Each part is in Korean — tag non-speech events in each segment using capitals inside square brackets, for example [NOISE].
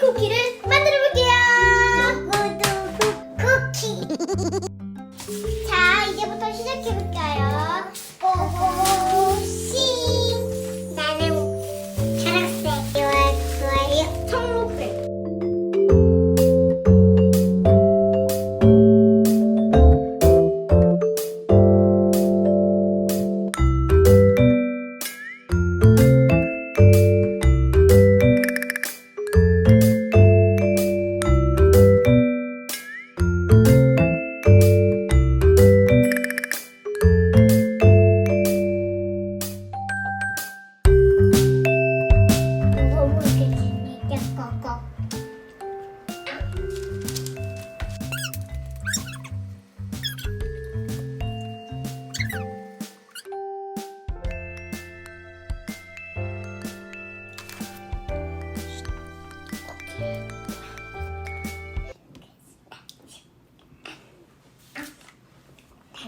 쿠키를 만들어 볼게요. 구두 [LAUGHS] 쿠키. 자, 이제부터 시작해 볼까요. 고고씨. 나는 초록색 좋아요.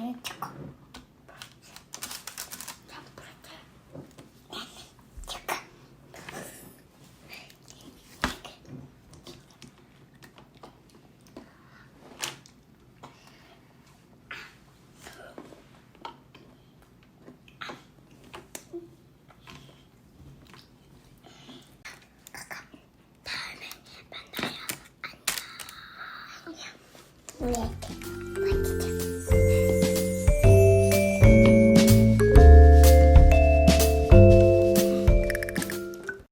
초코. 그렇게. 나는 초코. 다음에 만나요. 안녕. 왜?